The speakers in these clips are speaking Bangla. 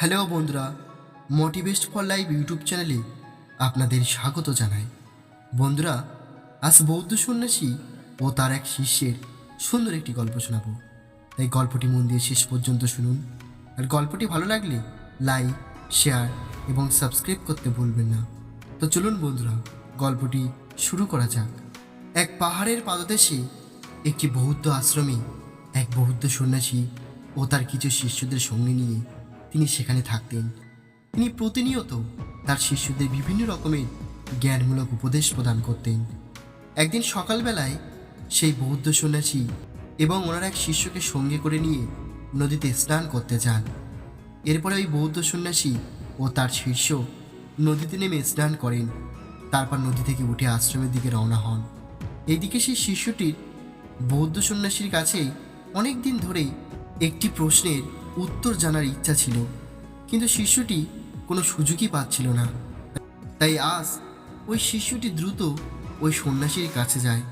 হ্যালো বন্ধুরা মোটিভেস্ট ফর লাইফ ইউটিউব চ্যানেলে আপনাদের স্বাগত জানাই। বন্ধুরা, আজ বৌদ্ধ সন্ন্যাসী ও তার এক শিষ্যের সুন্দর একটি গল্প শোনাবো। তাই গল্পটি মন দিয়ে শেষ পর্যন্ত শুনুন। আর গল্পটি ভালো লাগলে লাইক, শেয়ার এবং সাবস্ক্রাইব করতে ভুলবেন না। তো চলুন বন্ধুরা, গল্পটি শুরু করা যাক। এক পাহাড়ের পাদদেশে একটি বৌদ্ধ আশ্রমে এক বৌদ্ধ সন্ন্যাসী ও তার কিছু শিষ্যদের সঙ্গে নিয়ে তিনি সেখানে থাকতেন। তিনি প্রতিনিয়ত তার শিষ্যদের বিভিন্ন রকমের জ্ঞানমূলক উপদেশ প্রদান করতেন। একদিন সকালবেলায় সেই বৌদ্ধ সন্ন্যাসী এবং ওনার এক শিষ্যকে সঙ্গে করে নিয়ে নদীতে স্নান করতে যান। এরপরে ওই বৌদ্ধ সন্ন্যাসী ও তার শিষ্য নদীতে নেমে স্নান করেন। তারপর নদী থেকে উঠে আশ্রমের দিকে রওনা হন। এইদিকে সেই শিষ্যটির বৌদ্ধ সন্ন্যাসীর কাছে অনেক দিন ধরেই একটি প্রশ্নের উত্তর জানার ইচ্ছা ছিল, কিন্তু শিষ্যটি কোনো সুযোগই পাচ্ছিল না। তাই আজ ওই শিষ্যটি দ্রুত ওই সন্ন্যাসীর কাছে যায়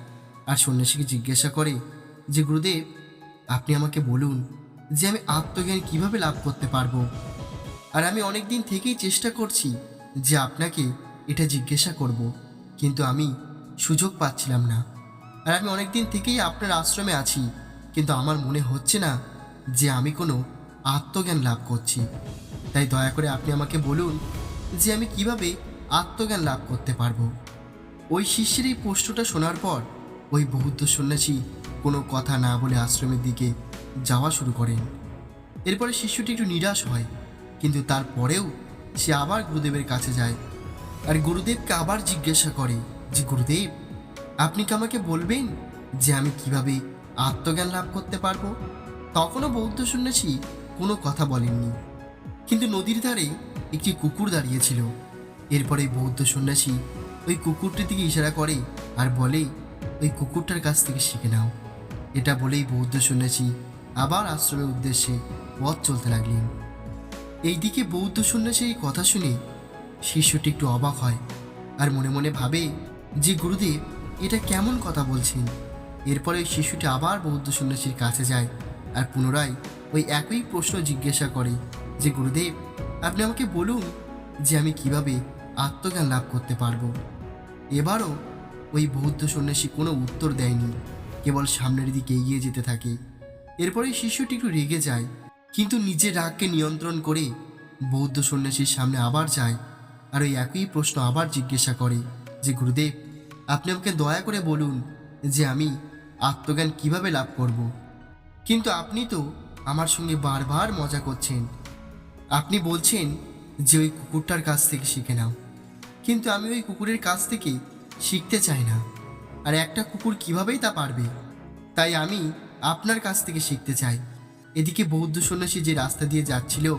আর সন্ন্যাসীকে জিজ্ঞাসা করে যে, গুরুদেব, আপনি আমাকে বলুন যে আমি আত্মজ্ঞান কীভাবে লাভ করতে পারব? আর আমি অনেক দিন থেকেই চেষ্টা করছি যে আপনাকে এটা জিজ্ঞাসা করব, কিন্তু আমি সুযোগ পাচ্ছিলাম না। আর আমি অনেক দিন থেকেই আপনার আশ্রমে আছি, কিন্তু আমার মনে হচ্ছে না যে আমি কোনো আত্মজ্ঞান লাভ করছি। তাই দয়া করে আপনি আমাকে বলুন যে আমি কীভাবে আত্মজ্ঞান লাভ করতে পারব। ওই শিষ্যের এই প্রশ্নটা শোনার পর ওই বৌদ্ধ সন্ন্যাসী কোনো কথা না বলে আশ্রমের দিকে যাওয়া শুরু করেন। এরপরে শিষ্যটি একটু নিরাশ হয়, কিন্তু তারপরেও সে আবার গুরুদেবের কাছে যায় আর গুরুদেবকে আবার জিজ্ঞাসা করে যে, গুরুদেব, আপনি কি আমাকে বলবেন যে আমি কীভাবে আত্মজ্ঞান লাভ করতে পারব? তখনও বৌদ্ধ সন্ন্যাসী কোনো কথা বলেননি। কিন্তু নদীর ধারে একটি কুকুর দাঁড়িয়েছিল। এরপরে বৌদ্ধ সন্ন্যাসী ওই কুকুরটির দিকে ইশারা করে আর বলে, ওই কুকুরটার কাছ থেকে শিখে নাও। এটা বলেই বৌদ্ধ সন্ন্যাসী আবার আশ্রমের উদ্দেশ্যে পথ চলতে লাগলেন। এইদিকে বৌদ্ধ সন্ন্যাসী এই কথা শুনে শিষ্যটি একটু অবাক হয় আর মনে মনে ভাবে যে গুরুদেব এটা কেমন কথা বলছেন। এরপরে শিশুটি আবার বৌদ্ধ সন্ন্যাসীর কাছে যায় আর পুনরায় ওই একই প্রশ্ন জিজ্ঞাসা করে যে, গুরুদেব, আপনি আমাকে বলুন যে আমি কীভাবে আত্মজ্ঞান লাভ করতে পারব? এবারও ওই বৌদ্ধ সন্ন্যাসী কোনো উত্তর দেয়নি, কেবল সামনের দিকে এগিয়ে যেতে থাকে। এরপরে শিশুটি একটু রেগে যায়, কিন্তু নিজের রাগকে নিয়ন্ত্রণ করে বৌদ্ধ সন্ন্যাসীর সামনে আবার যায় আর ওই একই প্রশ্ন আবার জিজ্ঞাসা করে যে, গুরুদেব, আপনি আমাকে দয়া করে বলুন যে, আমি আত্মজ্ঞান কীভাবে লাভ করব? কিন্তু আপনি তো আমার সঙ্গে বারবার মজা করছেন। আপনি বলছেন যে ওই কুকুরটার কাছ থেকে শিখে নাও। কিন্তু আমি ওই কুকুরের কাছ থেকে শিখতে চাই না। আর একটা কুকুর কিভাবেই তা পারবে? তাই আমি আপনার কাছ থেকে শিখতে চাই। এদিকে বৌদ্ধ সন্ন্যাসী যে রাস্তা দিয়ে যাচ্ছিল,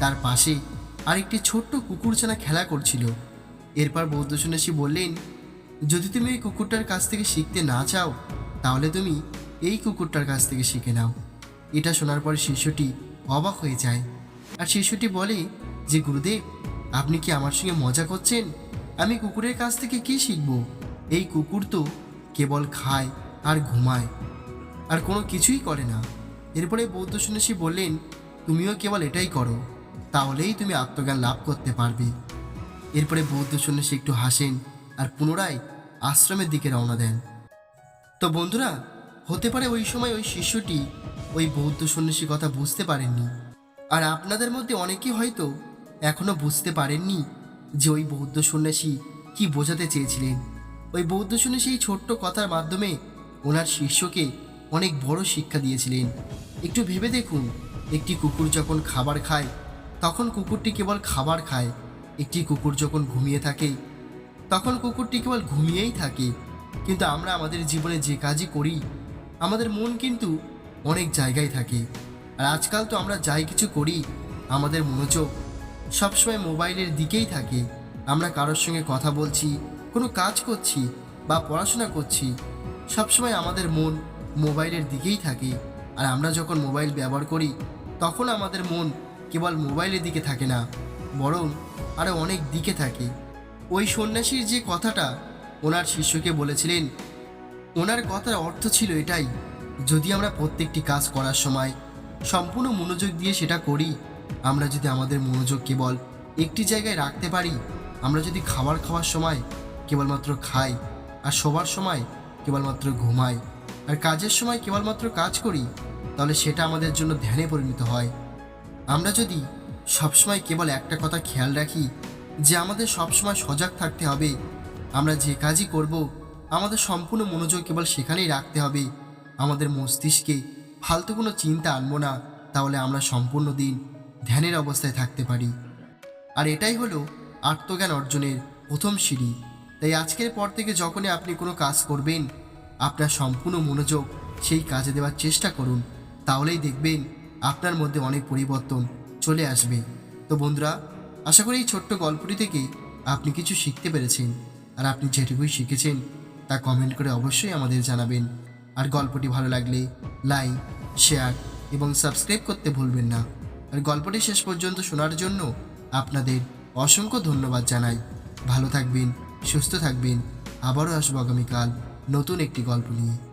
তার পাশে আরেকটি ছোট্ট কুকুর কুকুরছানা খেলা করছিল। এরপর বৌদ্ধ সন্ন্যাসী বললেন, যদি তুমি এই কুকুরটার কাছ থেকে শিখতে না চাও, তাহলে তুমি এই কুকুরটার কাছ থেকে শিখে নাও। এটা শোনার পর শিষ্যটি অবাক হয়ে যায়। আর শিষ্যটি বলে, যে গুরুদেব, আপনি কি আমার সঙ্গে মজা করছেন? আমি কুকুরের কাছ থেকে কি শিখব? এই কুকুর তো কেবল খায় আর ঘুমায়, আর কোনো কিছুই করে না। এরপরে বৌদ্ধ সন্ন্যাসী বললেন, তুমিও কেবল এটাই করো, তাহলেই তুমি আত্মজ্ঞান লাভ করতে পারবে। এরপরে বৌদ্ধ সন্ন্যাসী একটু হাসেন আর পুনরায় আশ্রমের দিকে রওনা দেন। তো বন্ধুরা, হতে পারে ওই সময় ওই শিষ্যটি ওই বৌদ্ধ সন্ন্যাসী কথা বুঝতে পারেননি। আর আপনাদের মধ্যে অনেকেই হয়তো এখনও বুঝতে পারেননি যে ওই বৌদ্ধ সন্ন্যাসী কি বোঝাতে চেয়েছিলেন। ওই বৌদ্ধ সন্ন্যাসী ছোট্ট কথার মাধ্যমে ওনার শিষ্যকে অনেক বড় শিক্ষা দিয়েছিলেন। একটু ভেবে দেখুন, একটি কুকুর যখন খাবার খায়, তখন কুকুরটি কেবল খাবার খায়, একটি কুকুর যখন ঘুমিয়ে থাকে, তখন কুকুরটি কেবল ঘুমিয়েই থাকে। কিন্তু আমরা আমাদের জীবনে যে কাজই করি, আমাদের মন কিন্তু অনেক জায়গায় থাকে। আর আজকাল তো আমরা যাই কিছু করি, আমাদের মনোযোগ সবসময় মোবাইলের দিকেই থাকে। আমরা কারোর সঙ্গে কথা বলছি, কোনো কাজ করছি বা পড়াশোনা করছি, সবসময় আমাদের মন মোবাইলের দিকেই থাকে। আর আমরা যখন মোবাইল ব্যবহার করি, তখন আমাদের মন কেবল মোবাইলের দিকে থাকে না, বরং আরও অনেক দিকে থাকে। ওই সন্ন্যাসীর যে কথাটা ওনার শিষ্যকে বলেছিলেন, ওনার কথার অর্থ ছিল এটাই যদি আমরা প্রত্যেকটি কাজ করার সময় সম্পূর্ণ মনোযোগ দিয়ে সেটা করি, আমরা যদি আমাদের মনোযোগ কেবল একটি জায়গায় রাখতে পারি, আমরা যদি খাবার খাওয়ার সময় কেবলমাত্র খাই আর শোবার সময় কেবলমাত্র ঘুমাই আর কাজের সময় কেবলমাত্র কাজ করি, তাহলে সেটা আমাদের জন্য ধ্যানে পরিণত হয়। আমরা যদি সবসময় কেবল একটা কথা খেয়াল রাখি যে আমাদের সবসময় সজাগ থাকতে হবে, আমরা যে কাজই করব, আমাদের সম্পূর্ণ মনোযোগ কেবল সেখানেই রাখতে হবে আমাদের মস্তিষ্কে ফালতু কোনো চিন্তা আনব না, তাহলে আমরা সম্পূর্ণ দিন ধ্যানের অবস্থায় থাকতে পারি। আর এটাই হলো আত্মজ্ঞান অর্জনের প্রথম সিঁড়ি। তাই আজকের পর থেকে যখনই আপনি কোনো কাজ করবেন, আপনার সম্পূর্ণ মনোযোগ সেই কাজে দেওয়ার চেষ্টা করুন, তাহলেই দেখবেন আপনার মধ্যে অনেক পরিবর্তন চলে আসবে। তো বন্ধুরা, আশা করি এই ছোট্ট গল্পটি থেকে আপনি কিছু শিখতে পেরেছেন। আর আপনি যেটুকুই শিখেছেন, তা কমেন্ট করে অবশ্যই আমাদের জানাবেন। আর গল্পটি ভালো লাগলে লাইক, শেয়ার এবং সাবস্ক্রাইব করতে ভুলবেন না। আর গল্পটি শেষ পর্যন্ত শোনার জন্য আপনাদের অসংখ্য ধন্যবাদ জানাই। ভালো থাকবেন, সুস্থ থাকবেন। আবারও আসব আগামীকাল নতুন একটি গল্প নিয়ে।